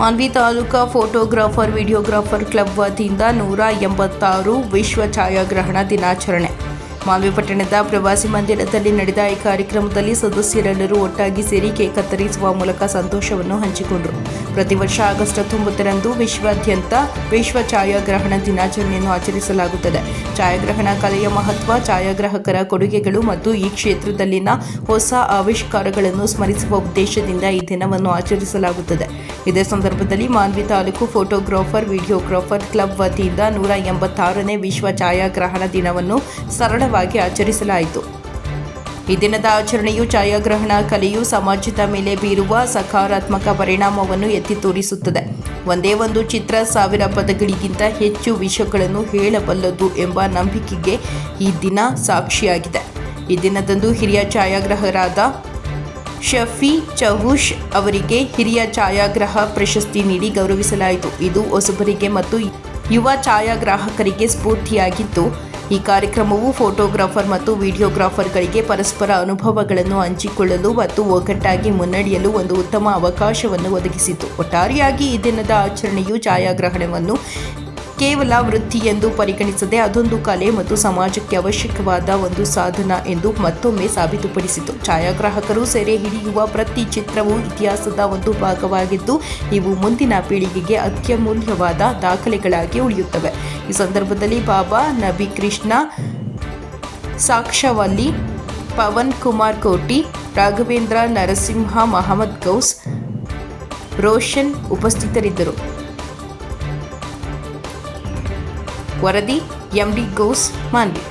Manvi taluka photographer videographer club ವತಿಯಿಂದ ನೂರ ಎಂಬತ್ತಾರು ವಿಶ್ವ ಛಾಯಾಗ್ರಹಣ ದಿನಾಚರಣೆ. ಮಾನ್ವಿ ಪಟ್ಟಣದ ಪ್ರವಾಸಿ ಮಂದಿರದಲ್ಲಿ ನಡೆದ ಈ ಕಾರ್ಯಕ್ರಮದಲ್ಲಿ ಸದಸ್ಯರೆಲ್ಲರೂ ಒಟ್ಟಾಗಿ ಸೇರಿ ಕೇಕ್ ಕತ್ತರಿಸುವ ಮೂಲಕ ಸಂತೋಷವನ್ನು ಹಂಚಿಕೊಂಡರು. ಪ್ರತಿ ವರ್ಷ ಆಗಸ್ಟ್ ಹತ್ತೊಂಬತ್ತರಂದು ವಿಶ್ವಾದ್ಯಂತ ವಿಶ್ವ ಛಾಯಾಗ್ರಹಣ ದಿನಾಚರಣೆಯನ್ನು ಆಚರಿಸಲಾಗುತ್ತದೆ. ಛಾಯಾಗ್ರಹಣ ಕಲೆಯ ಮಹತ್ವ, ಛಾಯಾಗ್ರಾಹಕರ ಕೊಡುಗೆಗಳು ಮತ್ತು ಈ ಕ್ಷೇತ್ರದಲ್ಲಿನ ಹೊಸ ಆವಿಷ್ಕಾರಗಳನ್ನು ಸ್ಮರಿಸುವ ಉದ್ದೇಶದಿಂದ ಈ ದಿನವನ್ನು ಆಚರಿಸಲಾಗುತ್ತದೆ. ಇದೇ ಸಂದರ್ಭದಲ್ಲಿ Manvi taluk photographer, videographer club ವತಿಯಿಂದ ನೂರ ಎಂಬತ್ತಾರನೇ ವಿಶ್ವ ಛಾಯಾಗ್ರಹಣ ದಿನವನ್ನು ಸರಳವಾಗಿ ಆಚರಿಸಲಾಯಿತು. ಈ ದಿನದ ಆಚರಣೆಯು ಛಾಯಾಗ್ರಹಣ, ಕಲೆಯು ಸಮಾಜದ ಮೇಲೆ ಬೀರುವ ಸಕಾರಾತ್ಮಕ ಪರಿಣಾಮವನ್ನು ಎತ್ತಿ ತೋರಿಸುತ್ತದೆ. ಒಂದೇ ಒಂದು ಚಿತ್ರ ಸಾವಿರ ಪದಗಳಿಗಿಂತ ಹೆಚ್ಚು ವಿಷಯಗಳನ್ನು ಹೇಳಬಲ್ಲದು ಎಂಬ ನಂಬಿಕೆಗೆ ಈ ದಿನ ಸಾಕ್ಷಿಯಾಗಿದೆ. ಈ ದಿನದಂದು ಹಿರಿಯ ಛಾಯಾಗ್ರಹರಾದ ಶಫಿ ಚಹುಷ್ ಅವರಿಗೆ ಹಿರಿಯ ಛಾಯಾಗ್ರಹ ಪ್ರಶಸ್ತಿ ನೀಡಿ ಗೌರವಿಸಲಾಯಿತು. ಇದು ಹೊಸಬರಿಗೆ ಮತ್ತು ಯುವ ಛಾಯಾಗ್ರಾಹಕರಿಗೆ ಸ್ಫೂರ್ತಿಯಾಗಿದ್ದು ಈ ಕಾರ್ಯಕ್ರಮವು ಫೋಟೋಗ್ರಾಫರ್ ಮತ್ತು ವಿಡಿಯೋಗ್ರಾಫರ್ಗಳಿಗೆ ಪರಸ್ಪರ ಅನುಭವಗಳನ್ನು ಹಂಚಿಕೊಳ್ಳಲು ಮತ್ತು ಒಗ್ಗಟ್ಟಾಗಿ ಮುನ್ನಡೆಯಲು ಒಂದು ಉತ್ತಮ ಅವಕಾಶವನ್ನು ಒದಗಿಸಿತು. ಒಟ್ಟಾರೆಯಾಗಿ ಈ ದಿನದ ಆಚರಣೆಯು ಛಾಯಾಗ್ರಹಣವನ್ನು ಕೇವಲ ವೃತ್ತಿ ಎಂದು ಪರಿಗಣಿಸದೆ ಅದೊಂದು ಕಲೆ ಮತ್ತು ಸಮಾಜಕ್ಕೆ ಅವಶ್ಯಕವಾದ ಒಂದು ಸಾಧನ ಎಂದು ಮತ್ತೊಮ್ಮೆ ಸಾಬೀತುಪಡಿಸಿತು. ಛಾಯಾಗ್ರಾಹಕರು ಸೆರೆ ಹಿಡಿಯುವ ಪ್ರತಿ ಚಿತ್ರವು ಇತಿಹಾಸದ ಒಂದು ಭಾಗವಾಗಿದ್ದು, ಇವು ಮುಂದಿನ ಪೀಳಿಗೆಗೆ ಅತ್ಯಮೂಲ್ಯವಾದ ದಾಖಲೆಗಳಾಗಿ ಉಳಿಯುತ್ತವೆ. ಈ ಸಂದರ್ಭದಲ್ಲಿ ಬಾಬಾ ನಬಿ ಕೃಷ್ಣ ಸಾಕ್ಷವಲ್ಲಿ ಪವನ್ ಕುಮಾರ್ ಕೋಟಿ, ರಾಘವೇಂದ್ರ ನರಸಿಂಹ, ಮಹಮ್ಮದ್ ಗೌಸ್, ರೋಷನ್ ಉಪಸ್ಥಿತರಿದ್ದರು. ವರದಿ ಎಂಡಿ ಗೋಸ್ ಮಾನ್ವಿ